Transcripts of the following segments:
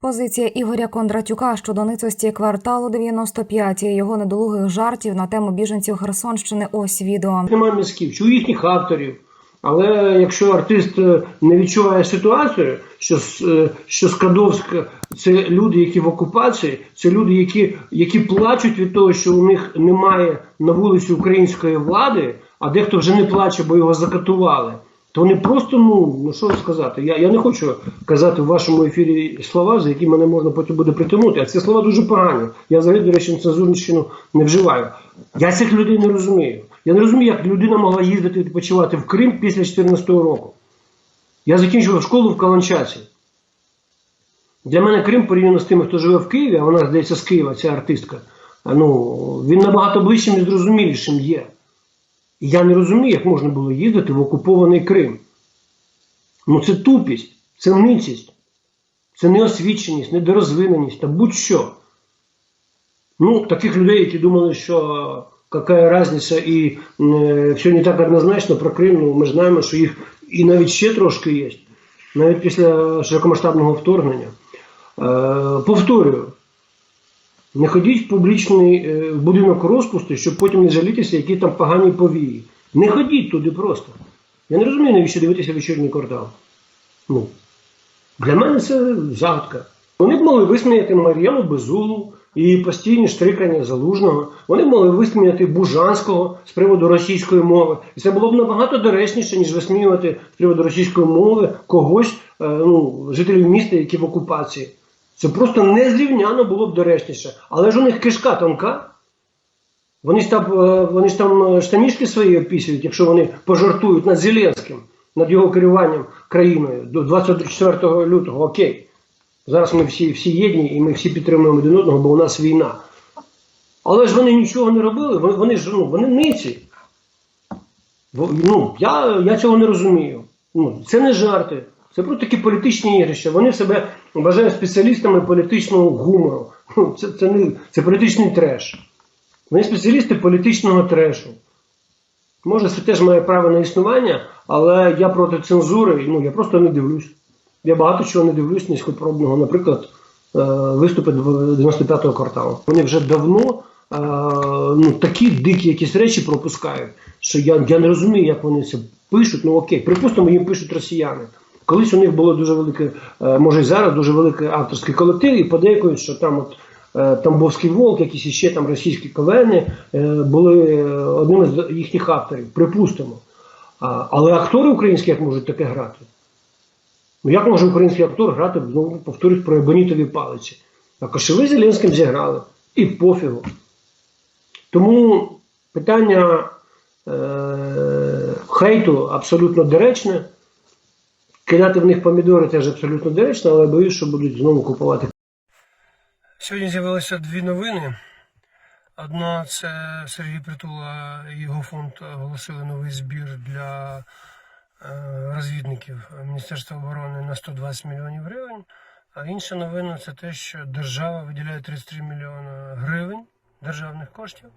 Позиція Ігоря Кондратюка щодо ницості кварталу 95 і його недолугих жартів на тему біженців Херсонщини. Ось відео. Немає мізків, чи у їхніх авторів. Але якщо артист е, не відчуває ситуацію, що, е, що Скадовська це люди, які в окупації, це люди, які, які плачуть від того, що у них немає на вулиці української влади, а дехто вже не плаче, бо його закатували. То вони просто, ну, ну що сказати, я, я не хочу казати в вашому ефірі слова, за які мене можна потім буде притягнути. А ці слова дуже погані. Я взагалі, до речі, цензурнщину не вживаю. Я цих людей не розумію. Я не розумію, як людина могла їздити відпочивати в Крим після 2014 року. Я закінчував школу в Каланчаці. Для мене Крим порівняно з тими, хто живе в Києві, а вона, здається, з Києва, ця артистка. Ну, він набагато ближчим і зрозумілішим є. Я не розумію, як можна було їздити в окупований Крим. Ну це тупість, це ницість, це неосвіченість, недорозвиненість та будь-що. Ну, таких людей, які думали, що яка різниця і е, все не так однозначно про Крим, ну, ми знаємо, що їх і навіть ще трошки є, навіть після широкомасштабного вторгнення. Е, повторюю, не ходіть в публічний е, в будинок розпусти, щоб потім не жалітися, які там погані повії. Не ходіть туди просто. Я не розумію, навіщо дивитися вечірній квартал. Ну, для мене це загадка. Вони б могли висміяти Мар'яну Безулу і постійні штрикання залужного. Вони б могли висміяти Бужанського з приводу російської мови. І це було б набагато доречніше, ніж висміювати з приводу російської мови когось, е, ну, жителів міста, які в окупації. Це просто незрівняно було б доречніше. Але ж у них кишка тонка. Вони ж там, е, вони ж там е, штанішки свої опісюють, якщо вони пожартують над Зеленським, над його керуванням країною до 24 лютого. Окей. Зараз ми всі, всі єдні і ми всі підтримуємо один одного, бо у нас війна. Але ж вони нічого не робили, вони, вони ж ну, вони ниці. Ну, я, я цього не розумію. Ну, це не жарти, це просто такі політичні ігрища. Вони себе вважають спеціалістами політичного гумору. Це, це, не, це політичний треш. Вони спеціалісти політичного трешу. Може, це теж має право на існування, але я проти цензури, ну я просто не дивлюсь. Я багато чого не дивлюсь низькопробного, наприклад, е, виступи 95-го кварталу. Вони вже давно е, ну, такі дикі якісь речі пропускають, що я, я не розумію, як вони це пишуть. Ну окей, припустимо, їм пишуть росіяни. Колись у них було дуже велике, е, може і зараз дуже великий авторський колектив, і подейкують, що там от е, Тамбовський Волк, якісь іще там російські ковени е, були одним з їхніх авторів, припустимо. Але актори українські як можуть таке грати? Ну як може український актор грати, знову повторюсь, про ебонітові палиці? А Кошели з Зеленським зіграли. І пофігу. Тому питання е- хейту абсолютно доречне. Кидати в них помідори теж абсолютно доречно, але боюсь, що будуть знову купувати. Сьогодні з'явилося дві новини. Одна це Сергій Притула його фонд оголосили новий збір для е, розвідників Міністерства оборони на 120 мільйонів гривень. А інша новина це те, що держава виділяє 33 мільйони гривень державних коштів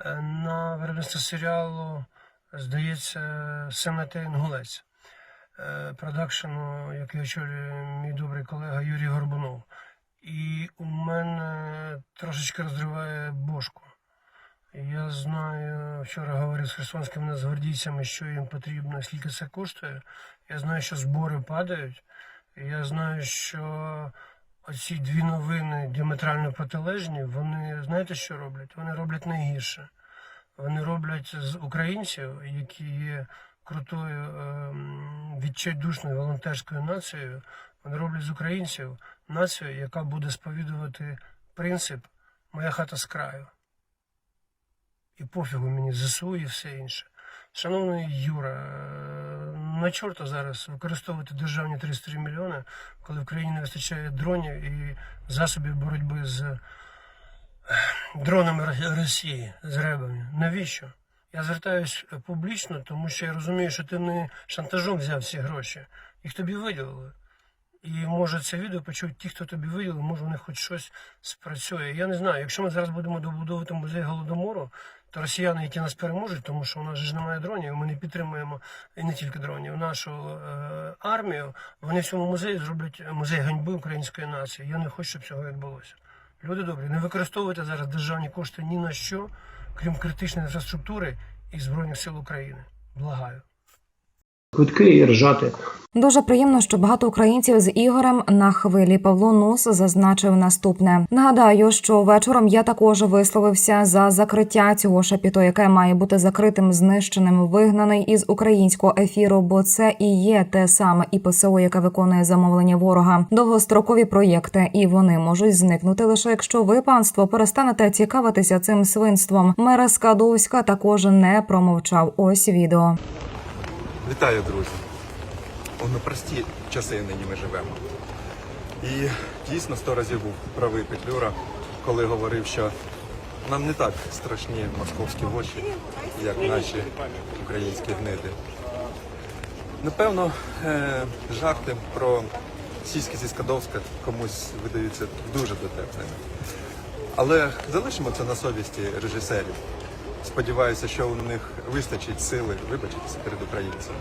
е, на виробництво серіалу, здається, Семете Інгулець е, продакшену, який очолює мій добрий колега Юрій Горбунов. І у мене трошечки розриває бошку. Я знаю, вчора говорив з херсонськими нацгвардійцями, що їм потрібно, скільки це коштує. Я знаю, що збори падають. Я знаю, що оці дві новини діаметрально протилежні, вони знаєте, що роблять? Вони роблять найгірше. Вони роблять з українців, які є крутою ем, відчайдушною волонтерською нацією, вони роблять з українців націю, яка буде сповідувати принцип Моя хата з краю. І пофігу мені ЗСУ і все інше. Шановний Юра, е, на чорта зараз використовувати державні 33 мільйони, коли в країні не вистачає дронів і засобів боротьби з е, дронами Росії, з ребами. Навіщо? Я звертаюсь публічно, тому що я розумію, що ти не шантажом взяв ці гроші. Їх тобі виділили. І може це відео почують ті, хто тобі виділив, може у них хоч щось спрацює. Я не знаю. Якщо ми зараз будемо добудовувати музей голодомору, то росіяни, які нас переможуть, тому що у нас ж немає дронів, ми не підтримуємо і не тільки дронів, нашу е, армію, вони в цьому музеї зроблять музей ганьби української нації. Я не хочу, щоб цього відбулося. Люди добрі, не використовуйте зараз державні кошти ні на що, крім критичної інфраструктури і Збройних сил України. Благаю. Квитки і ржати. Дуже приємно, що багато українців з Ігорем на хвилі. Павло Нус зазначив наступне. Нагадаю, що вечором я також висловився за закриття цього шапіто, яке має бути закритим, знищеним, вигнаний із українського ефіру, бо це і є те саме ІПСО, яке виконує замовлення ворога. Довгострокові проєкти, і вони можуть зникнути лише якщо ви, панство, перестанете цікавитися цим свинством. Мера Скадовська також не промовчав. Ось відео. Вітаю, друзі! У непрості часи нині ми живемо. І дійсно сто разів був правий Петлюра, коли говорив, що нам не так страшні московські воші, як наші українські гниди. Напевно, е, жарти про сіськи зі Скадовська комусь видаються дуже дотепними. Але залишимо це на совісті режисерів. Сподіваюся, що у них вистачить сили вибачитися перед українцями.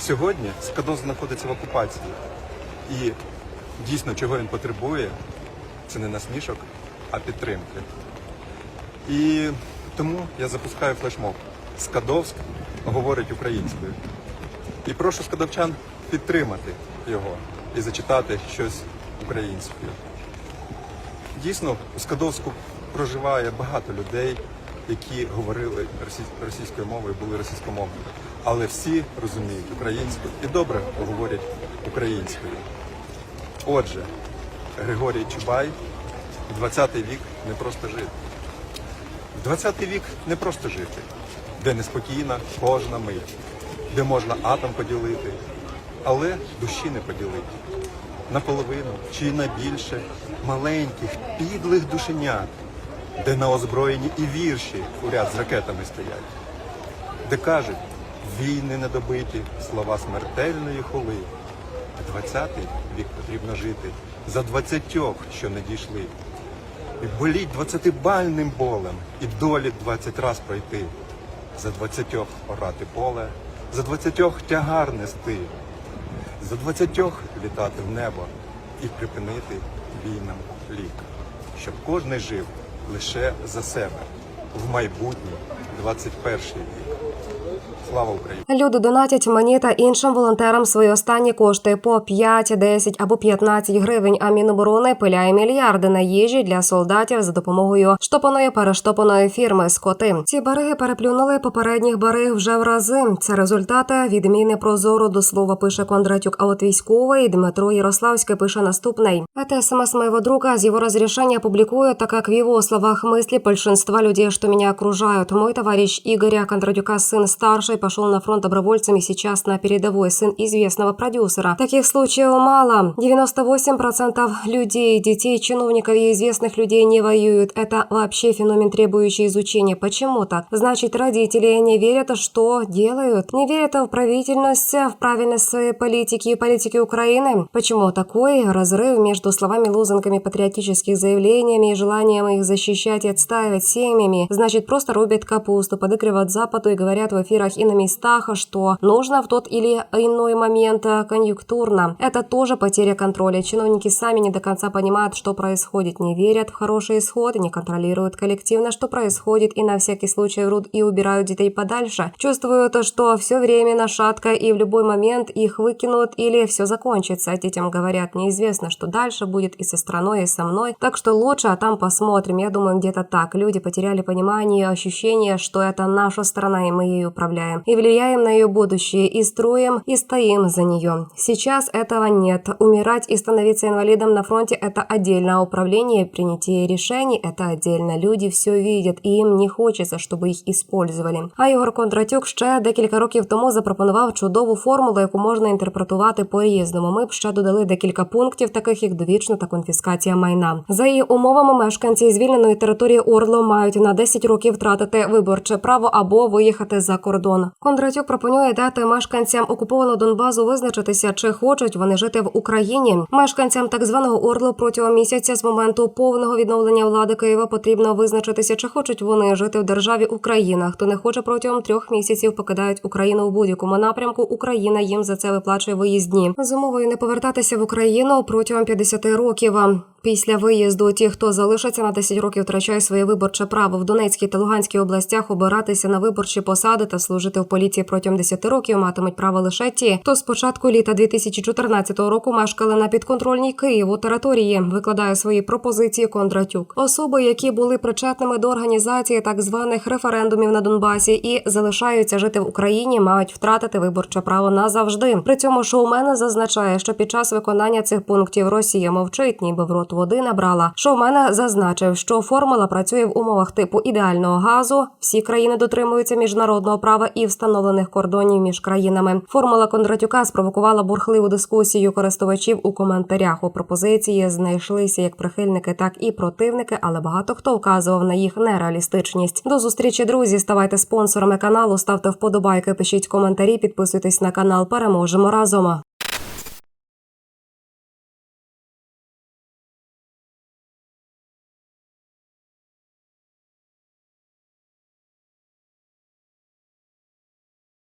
Сьогодні Скадов знаходиться в окупації. І дійсно, чого він потребує, це не насмішок, а підтримки. І тому я запускаю флешмоб. Скадовськ говорить українською. І прошу скадовчан підтримати його і зачитати щось українською. Дійсно, у Скадовську проживає багато людей, які говорили російською мовою, були російськомовними. Але всі розуміють українську і добре говорять українською. Отже, Григорій Чубай, 20 вік не просто жити. В 20 вік не просто жити, де неспокійна кожна мить, де можна атом поділити, але душі не поділити. Наполовину чи на більше маленьких, підлих душенят, де на озброєнні і вірші у ряд з ракетами стоять, де кажуть, війни недобиті, слова смертельної хули. 20-й вік потрібно жити за двадцятьох, що не дійшли. І боліть двадцятибальним болем, і долі двадцять раз пройти. За двадцятьох орати поле, за двадцятьох тягар нести, за двадцятьох літати в небо і припинити війнам лік, щоб кожний жив лише за себе в майбутній 21 вік. Слава Україні! Люди донатять мені та іншим волонтерам свої останні кошти по 5, 10 або 15 гривень. А Міноборони пиляє мільярди на їжі для солдатів за допомогою штопаної перештопаної фірми Скоти. Ці бариги переплюнули попередніх бариг вже в рази. Це результати відміни прозору до слова пише Кондратюк. А от військовий Дмитро Ярославський пише наступний. Это СМС моего друга. С его разрешения публикую, так как в его словах мысли большинства людей, что меня окружают. Мой товарищ Игоря Кондратюка, сын старший, Пошел на фронт добровольцем и сейчас на передовой, сын известного продюсера. Таких случаев мало. 98% людей, детей, чиновников и известных людей не воюют. Это вообще феномен, требующий изучения. Почему так? Значит, родители не верят, что делают. Не верят в правительность, в правильность своей политики и политики Украины. Почему такой разрыв между словами, лозунгами, патриотических заявлениями и желанием их защищать и отстаивать семьями? Значит, просто рубят капусту, подыгрывают Западу и говорят в эфирах и на местах, что нужно в тот или иной момент э, конъюнктурно. Это тоже потеря контроля. Чиновники сами не до конца понимают, что происходит, не верят в хороший исход, не контролируют коллективно, что происходит, и на всякий случай врут и убирают детей подальше. Чувствуют, что все временно шатко, и в любой момент их выкинут или все закончится. Детям говорят, неизвестно, что дальше будет и со страной, и со мной. Так что лучше, а там посмотрим. Я думаю, где-то так. Люди потеряли понимание ощущение, что это наша страна, и мы ею управляем. И влияем на ее будущее, и строим, и стоим за нее. Сейчас этого нет. Умирать и становиться инвалидом на фронте – это отдельно, а управление и принятие решений – это отдельно. Люди все видят, и им не хочеться, щоб їх іспользували. А Ігор Кондратюк ще декілька років тому запропонував чудову формулу, яку можна інтерпретувати по-різному. Ми б ще додали декілька пунктів, таких як довічна та конфіскація майна. За її умовами, мешканці звільненої території Орло мають на 10 років втратити виборче право або виїхати за кордон. кордон. Кондратюк пропонує дати мешканцям окупованого Донбасу визначитися, чи хочуть вони жити в Україні. Мешканцям так званого Орлу протягом місяця з моменту повного відновлення влади Києва потрібно визначитися, чи хочуть вони жити в державі Україна. Хто не хоче протягом трьох місяців покидають Україну у будь-якому напрямку. Україна їм за це виплачує виїзні з умовою не повертатися в Україну протягом 50 років. Після виїзду ті, хто залишиться на 10 років, втрачає своє виборче право в Донецькій та Луганській областях обиратися на виборчі посади та служити в поліції протягом 10 років матимуть право лише ті, хто з початку літа 2014 року мешкали на підконтрольній Києву території. Викладає свої пропозиції Кондратюк. Особи, які були причетними до організації так званих референдумів на Донбасі і залишаються жити в Україні, мають втратити виборче право назавжди. При цьому шоумен зазначає, що під час виконання цих пунктів Росія мовчить, ніби в рот води набрала. Шоумен зазначив, що формула працює в умовах типу ідеального газу. Всі країни дотримуються міжнародного права і встановлених кордонів між країнами. Формула Кондратюка спровокувала бурхливу дискусію користувачів у коментарях. У пропозиції знайшлися як прихильники, так і противники, але багато хто вказував на їх нереалістичність. До зустрічі, друзі. Ставайте спонсорами каналу, ставте вподобайки, пишіть коментарі, підписуйтесь на канал. Переможемо разом.